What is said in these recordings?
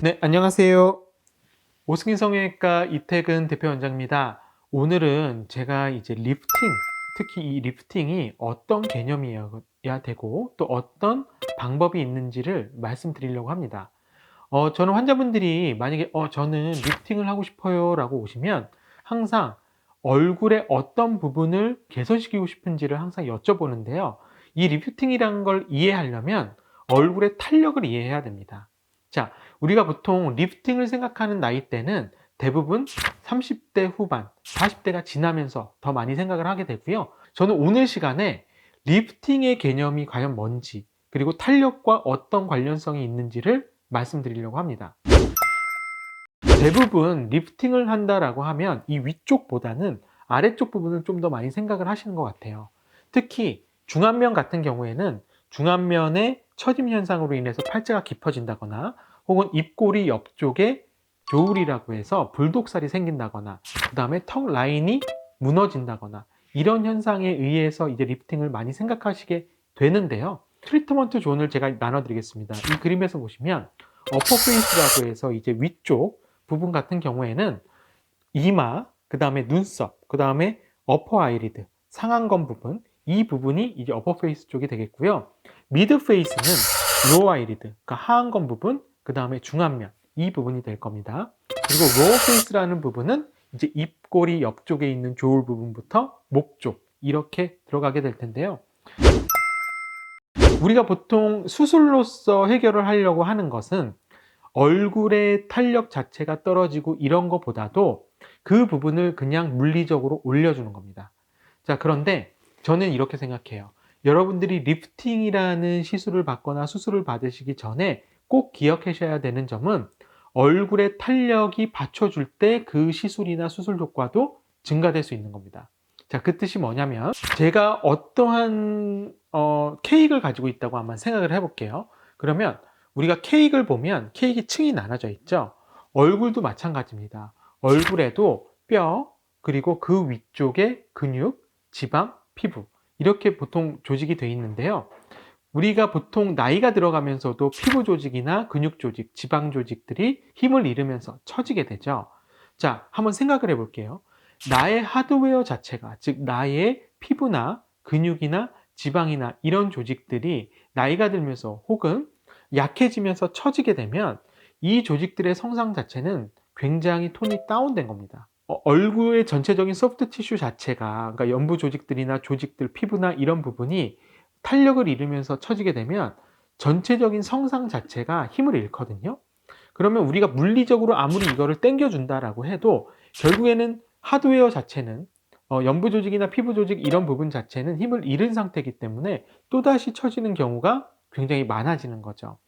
네, 안녕하세요. 오승희 성형외과 이태근 대표 원장입니다. 오늘은 제가 이제 리프팅, 특히 이 리프팅이 어떤 개념이어야 되고 또 어떤 방법이 있는지를 말씀드리려고 합니다. 어, 저는 환자분들이 만약에 어, 저는 리프팅을 하고 싶어요 라고 오시면 항상 얼굴의 어떤 부분을 개선시키고 싶은지를 항상 여쭤보는데요. 이 리프팅이라는 걸 이해하려면 얼굴의 탄력을 이해해야 됩니다. 자, 우리가 보통 리프팅을 생각하는 나이대는 대부분 30대 후반, 40대가 지나면서 더 많이 생각을 하게 되고요. 저는 오늘 시간에 리프팅의 개념이 과연 뭔지, 그리고 탄력과 어떤 관련성이 있는지를 말씀드리려고 합니다. 대부분 리프팅을 한다라고 하면 이 위쪽보다는 아래쪽 부분을 좀 더 많이 생각을 하시는 것 같아요. 특히 중안면 같은 경우에는 중안면의 처짐 현상으로 인해서 팔자가 깊어진다거나 혹은 입꼬리 옆쪽에 조울이라고 해서 불독살이 생긴다거나 그 다음에 턱 라인이 무너진다거나 이런 현상에 의해서 이제 리프팅을 많이 생각하시게 되는데요. 트리트먼트 존을 제가 나눠드리겠습니다. 이 그림에서 보시면 어퍼 페이스라고 해서 이제 위쪽 부분 같은 경우에는 이마, 그 다음에 눈썹, 그 다음에 어퍼 아이리드, 상안검 부분 이 부분이 이제 어퍼 페이스 쪽이 되겠고요. 미드 페이스는 로어 아이리드, 그러니까 하안검 부분, 그 다음에 중안면 이 부분이 될 겁니다. 그리고 로어 페이스라는 부분은 이제 입꼬리 옆쪽에 있는 조울 부분부터 목 쪽 이렇게 들어가게 될 텐데요. 우리가 보통 수술로서 해결을 하려고 하는 것은 얼굴의 탄력 자체가 떨어지고 이런 것보다도 그 부분을 그냥 물리적으로 올려주는 겁니다. 자, 그런데 저는 이렇게 생각해요. 여러분들이 리프팅이라는 시술을 받거나 수술을 받으시기 전에 꼭 기억하셔야 되는 점은 얼굴의 탄력이 받쳐줄 때 그 시술이나 수술 효과도 증가될 수 있는 겁니다. 자, 그 뜻이 뭐냐면 제가 어떠한 어, 케이크를 가지고 있다고 한번 생각을 해볼게요. 그러면 우리가 케이크를 보면 케이크 층이 나눠져 있죠. 얼굴도 마찬가지입니다. 얼굴에도 뼈 그리고 그 위쪽에 근육, 지방, 피부 이렇게 보통 조직이 되어 있는데요. 우리가 보통 나이가 들어가면서도 피부 조직이나 근육 조직, 지방 조직들이 힘을 잃으면서 처지게 되죠. 자, 한번 생각을 해볼게요. 나의 하드웨어 자체가, 즉, 나의 피부나 근육이나 지방이나 이런 조직들이 나이가 들면서 혹은 약해지면서 처지게 되면 이 조직들의 성상 자체는 굉장히 톤이 다운된 겁니다. 어, 얼굴의 전체적인 소프트 티슈 자체가, 그러니까 연부 조직들이나 조직들, 피부나 이런 부분이 탄력을 잃으면서 처지게 되면 전체적인 성상 자체가 힘을 잃거든요. 그러면 우리가 물리적으로 아무리 이거를 땡겨준다라고 해도 결국에는 하드웨어 자체는 어, 연부 조직이나 피부 조직 이런 부분 자체는 힘을 잃은 상태이기 때문에 또다시 처지는 경우가 굉장히 많아지는 거죠.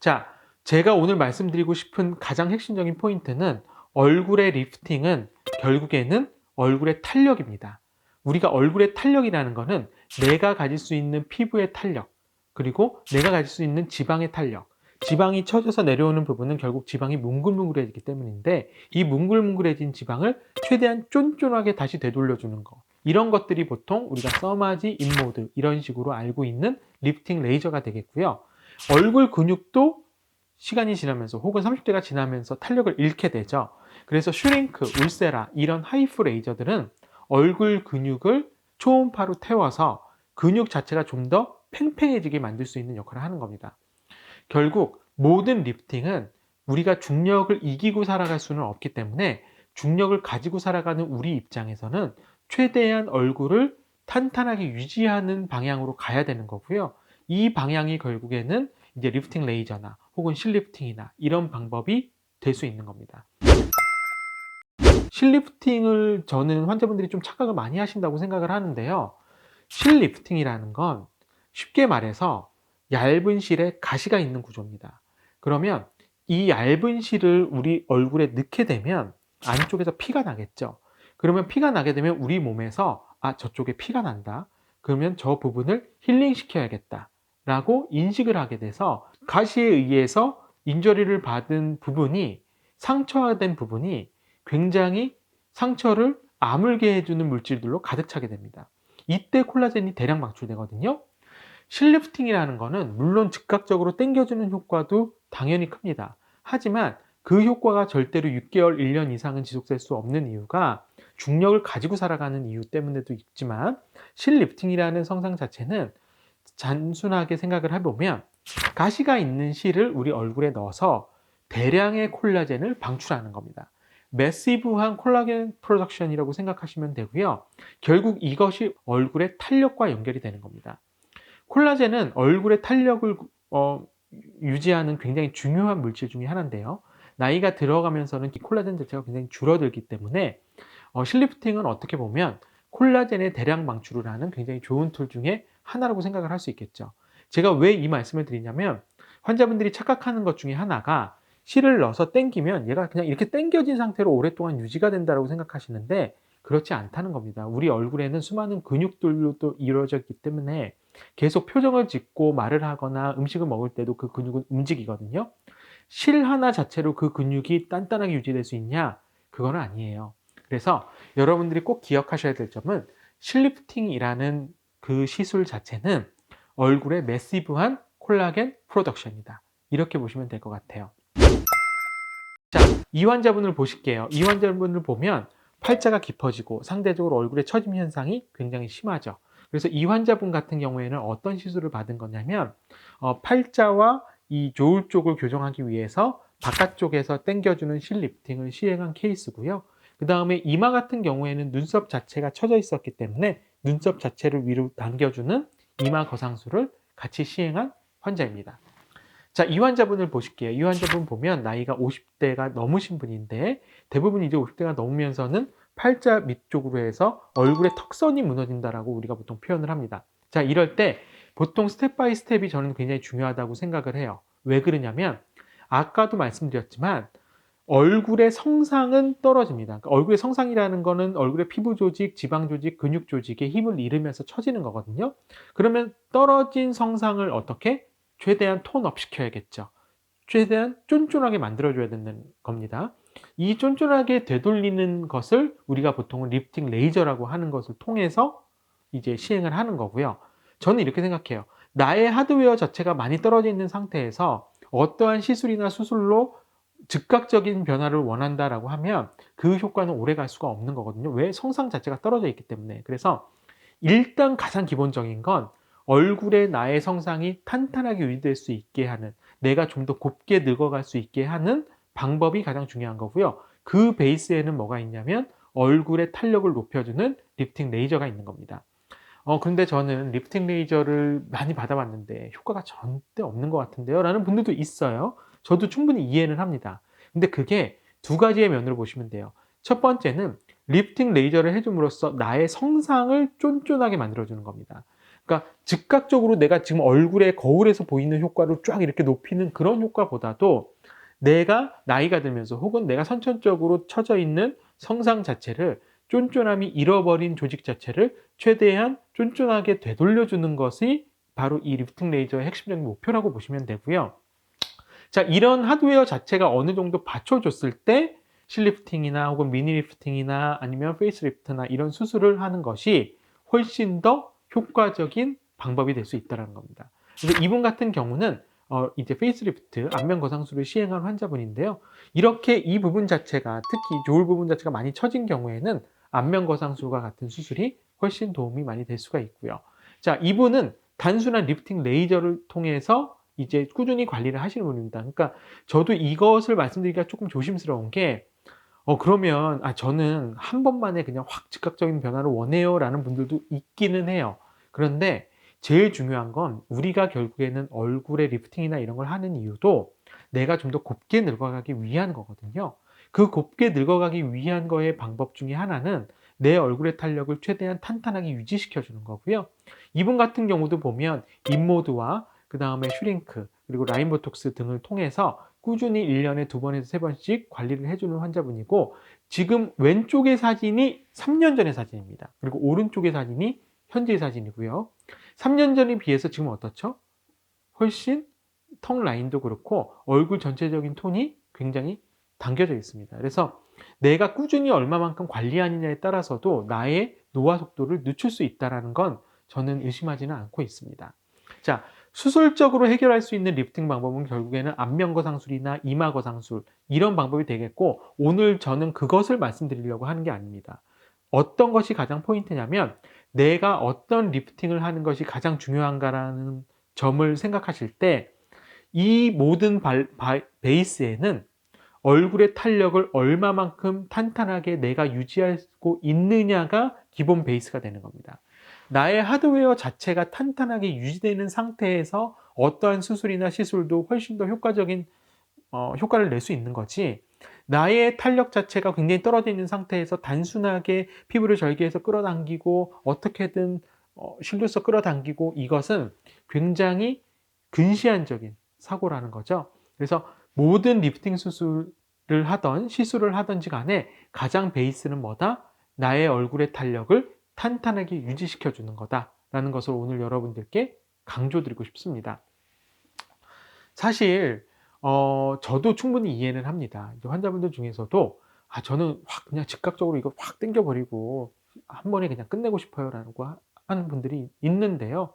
자, 제가 오늘 말씀드리고 싶은 가장 핵심적인 포인트는 얼굴의 리프팅은 결국에는 얼굴의 탄력입니다. 우리가 얼굴의 탄력이라는 것은 내가 가질 수 있는 피부의 탄력, 그리고 내가 가질 수 있는 지방의 탄력, 지방이 처져서 내려오는 부분은 결국 지방이 뭉글뭉글해지기 때문인데 이 뭉글뭉글해진 지방을 최대한 쫀쫀하게 다시 되돌려주는 거. 이런 것들이 보통 우리가 써마지, 인모드 이런 식으로 알고 있는 리프팅 레이저가 되겠고요. 얼굴 근육도 시간이 지나면서 혹은 30대가 지나면서 탄력을 잃게 되죠. 그래서 슈링크, 울세라 이런 하이프 레이저들은 얼굴 근육을 초음파로 태워서 근육 자체가 좀 더 팽팽해지게 만들 수 있는 역할을 하는 겁니다. 결국 모든 리프팅은 우리가 중력을 이기고 살아갈 수는 없기 때문에 중력을 가지고 살아가는 우리 입장에서는 최대한 얼굴을 탄탄하게 유지하는 방향으로 가야 되는 거고요. 이 방향이 결국에는 이제 리프팅 레이저나 혹은 실리프팅이나 이런 방법이 될 수 있는 겁니다. 실리프팅을 저는 환자분들이 좀 착각을 많이 하신다고 생각을 하는데요. 실리프팅이라는 건 쉽게 말해서 얇은 실에 가시가 있는 구조입니다. 그러면 이 얇은 실을 우리 얼굴에 넣게 되면 안쪽에서 피가 나겠죠. 그러면 피가 나게 되면 우리 몸에서 아, 저쪽에 피가 난다. 그러면 저 부분을 힐링 시켜야겠다. 라고 인식을 하게 돼서 가시에 의해서 인저리를 받은 부분이 상처화된 부분이 굉장히 상처를 아물게 해주는 물질들로 가득 차게 됩니다. 이때 콜라겐이 대량 방출되거든요. 실리프팅이라는 거는 물론 즉각적으로 땡겨주는 효과도 당연히 큽니다. 하지만 그 효과가 절대로 6개월, 1년 이상은 지속될 수 없는 이유가 중력을 가지고 살아가는 이유 때문에도 있지만 실 리프팅이라는 성상 자체는 단순하게 생각을 해보면 가시가 있는 실을 우리 얼굴에 넣어서 대량의 콜라겐을 방출하는 겁니다. 매시브한 콜라겐 프로덕션이라고 생각하시면 되고요. 결국 이것이 얼굴의 탄력과 연결이 되는 겁니다. 콜라겐은 얼굴의 탄력을 어, 유지하는 굉장히 중요한 물질 중에 하나인데요. 나이가 들어가면서는 이 콜라겐 자체가 굉장히 줄어들기 때문에 어, 실리프팅은 어떻게 보면 콜라겐의 대량 방출을 하는 굉장히 좋은 툴 중에 하나라고 생각을 할 수 있겠죠. 제가 왜 이 말씀을 드리냐면 환자분들이 착각하는 것 중에 하나가 실을 넣어서 땡기면 얘가 그냥 이렇게 땡겨진 상태로 오랫동안 유지가 된다고 생각하시는데 그렇지 않다는 겁니다. 우리 얼굴에는 수많은 근육들로 또 이루어져 있기 때문에 계속 표정을 짓고 말을 하거나 음식을 먹을 때도 그 근육은 움직이거든요. 실 하나 자체로 그 근육이 단단하게 유지될 수 있냐? 그건 아니에요. 그래서 여러분들이 꼭 기억하셔야 될 점은 실리프팅이라는 그 시술 자체는 얼굴에 매시브한 콜라겐 프로덕션이다. 이렇게 보시면 될 것 같아요. 자, 이 환자분을 보실게요. 이 환자분을 보면 팔자가 깊어지고 상대적으로 얼굴에 처짐 현상이 굉장히 심하죠. 그래서 이 환자분 같은 경우에는 어떤 시술을 받은 거냐면 어, 팔자와 이 조울 쪽을 교정하기 위해서 바깥쪽에서 당겨주는 실 리프팅을 시행한 케이스고요. 그 다음에 이마 같은 경우에는 눈썹 자체가 처져 있었기 때문에 눈썹 자체를 위로 당겨주는 이마 거상술을 같이 시행한 환자입니다. 자, 이 환자분을 보실게요. 이 환자분 보면 나이가 50대가 넘으신 분인데 대부분 이제 50대가 넘으면서는 팔자 밑쪽으로 해서 얼굴에 턱선이 무너진다라고 우리가 보통 표현을 합니다. 자, 이럴 때 보통 스텝 바이 스텝이 저는 굉장히 중요하다고 생각을 해요. 왜 그러냐면 아까도 말씀드렸지만 얼굴의 성상은 떨어집니다. 그러니까 얼굴의 성상이라는 거는 얼굴의 피부 조직, 지방 조직, 근육 조직에 힘을 잃으면서 처지는 거거든요. 그러면 떨어진 성상을 어떻게 최대한 톤업 시켜야겠죠. 최대한 쫀쫀하게 만들어줘야 되는 겁니다. 이 쫀쫀하게 되돌리는 것을 우리가 보통은 리프팅 레이저라고 하는 것을 통해서 이제 시행을 하는 거고요. 저는 이렇게 생각해요. 나의 하드웨어 자체가 많이 떨어져 있는 상태에서 어떠한 시술이나 수술로 즉각적인 변화를 원한다라고 하면 그 효과는 오래 갈 수가 없는 거거든요. 왜? 성상 자체가 떨어져 있기 때문에. 그래서 일단 가장 기본적인 건 얼굴에 나의 성상이 탄탄하게 유지될 수 있게 하는 내가 좀 더 곱게 늙어갈 수 있게 하는 방법이 가장 중요한 거고요. 그 베이스에는 뭐가 있냐면 얼굴의 탄력을 높여주는 리프팅 레이저가 있는 겁니다. 어, 근데 저는 리프팅 레이저를 많이 받아봤는데 효과가 절대 없는 것 같은데요. 라는 분들도 있어요. 저도 충분히 이해는 합니다. 근데 그게 두 가지의 면으로 보시면 돼요. 첫 번째는 리프팅 레이저를 해줌으로써 나의 성상을 쫀쫀하게 만들어주는 겁니다. 그러니까 즉각적으로 내가 지금 얼굴에 거울에서 보이는 효과를 쫙 이렇게 높이는 그런 효과보다도 내가 나이가 들면서 혹은 내가 선천적으로 처져 있는 성상 자체를 쫀쫀함이 잃어버린 조직 자체를 최대한 쫀쫀하게 되돌려주는 것이 바로 이 리프팅 레이저의 핵심적인 목표라고 보시면 되고요. 자, 이런 하드웨어 자체가 어느 정도 받쳐줬을 때 실리프팅이나 혹은 미니 리프팅이나 아니면 페이스 리프트나 이런 수술을 하는 것이 훨씬 더 효과적인 방법이 될 수 있다는 겁니다. 그래서 이분 같은 경우는 어, 이제 페이스리프트 안면 거상술을 시행한 환자분인데요. 이렇게 이 부분 자체가 특히 조울 부분 자체가 많이 처진 경우에는 안면 거상술과 같은 수술이 훨씬 도움이 많이 될 수가 있고요. 자, 이분은 단순한 리프팅 레이저를 통해서 이제 꾸준히 관리를 하시는 분입니다. 그러니까 저도 이것을 말씀드리기가 조금 조심스러운 게, 어, 그러면, 아, 저는 한 번만에 그냥 확 즉각적인 변화를 원해요. 라는 분들도 있기는 해요. 그런데 제일 중요한 건 우리가 결국에는 얼굴에 리프팅이나 이런 걸 하는 이유도 내가 좀 더 곱게 늙어가기 위한 거거든요. 그 곱게 늙어가기 위한 거의 방법 중에 하나는 내 얼굴의 탄력을 최대한 탄탄하게 유지시켜 주는 거고요. 이분 같은 경우도 보면 인모드와 그 다음에 슈링크, 그리고 라인 보톡스 등을 통해서 꾸준히 1년에 두 번에서 세 번씩 관리를 해주는 환자분이고, 지금 왼쪽의 사진이 3년 전의 사진입니다. 그리고 오른쪽의 사진이 현재의 사진이고요. 3년 전에 비해서 지금 어떻죠? 훨씬 턱 라인도 그렇고 얼굴 전체적인 톤이 굉장히 당겨져 있습니다. 그래서 내가 꾸준히 얼마만큼 관리하느냐에 따라서도 나의 노화 속도를 늦출 수 있다는 건 저는 의심하지는 않고 있습니다. 자, 수술적으로 해결할 수 있는 리프팅 방법은 결국에는 안면거 상술이나 이마거 상술 이런 방법이 되겠고 오늘 저는 그것을 말씀드리려고 하는 게 아닙니다. 어떤 것이 가장 포인트냐면 내가 어떤 리프팅을 하는 것이 가장 중요한가라는 점을 생각하실 때 이 모든 발, 바, 베이스에는 얼굴의 탄력을 얼마만큼 탄탄하게 내가 유지하고 있느냐가 기본 베이스가 되는 겁니다. 나의 하드웨어 자체가 탄탄하게 유지되는 상태에서 어떠한 수술이나 시술도 훨씬 더 효과적인 어, 효과를 낼 수 있는 거지. 나의 탄력 자체가 굉장히 떨어져 있는 상태에서 단순하게 피부를 절개해서 끌어당기고 어떻게든 어, 실루서 끌어당기고 이것은 굉장히 근시안적인 사고라는 거죠. 그래서 모든 리프팅 수술을 하던 시술을 하던지 간에 가장 베이스는 뭐다? 나의 얼굴의 탄력을 탄탄하게 유지시켜 주는 거다라는 것을 오늘 여러분들께 강조드리고 싶습니다. 사실 어, 저도 충분히 이해는 합니다. 환자분들 중에서도 아 저는 확 그냥 즉각적으로 이거 확 땡겨버리고 한 번에 그냥 끝내고 싶어요라고 하는 분들이 있는데요.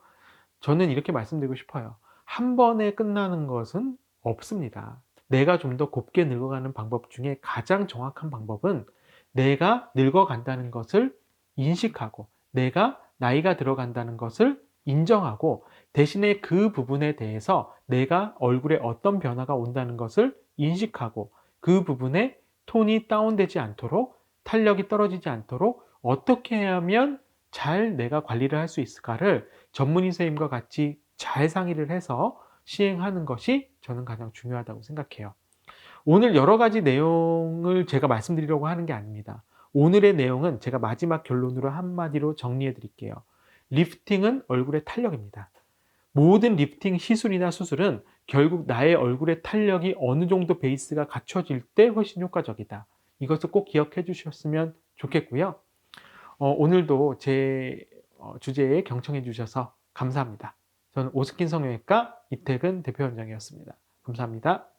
저는 이렇게 말씀드리고 싶어요. 한 번에 끝나는 것은 없습니다. 내가 좀 더 곱게 늙어가는 방법 중에 가장 정확한 방법은 내가 늙어간다는 것을 인식하고 내가 나이가 들어간다는 것을 인정하고 대신에 그 부분에 대해서 내가 얼굴에 어떤 변화가 온다는 것을 인식하고 그 부분에 톤이 다운되지 않도록 탄력이 떨어지지 않도록 어떻게 하면 잘 내가 관리를 할 수 있을까를 전문의 선생님과 같이 잘 상의를 해서 시행하는 것이 저는 가장 중요하다고 생각해요. 오늘 여러 가지 내용을 제가 말씀드리려고 하는 게 아닙니다. 오늘의 내용은 제가 마지막 결론으로 한마디로 정리해 드릴게요. 리프팅은 얼굴의 탄력입니다. 모든 리프팅 시술이나 수술은 결국 나의 얼굴의 탄력이 어느 정도 베이스가 갖춰질 때 훨씬 효과적이다. 이것을 꼭 기억해 주셨으면 좋겠고요. 어, 오늘도 제 어, 주제에 경청해 주셔서 감사합니다. 저는 오스킨 성형외과 이태근 대표원장이었습니다. 감사합니다.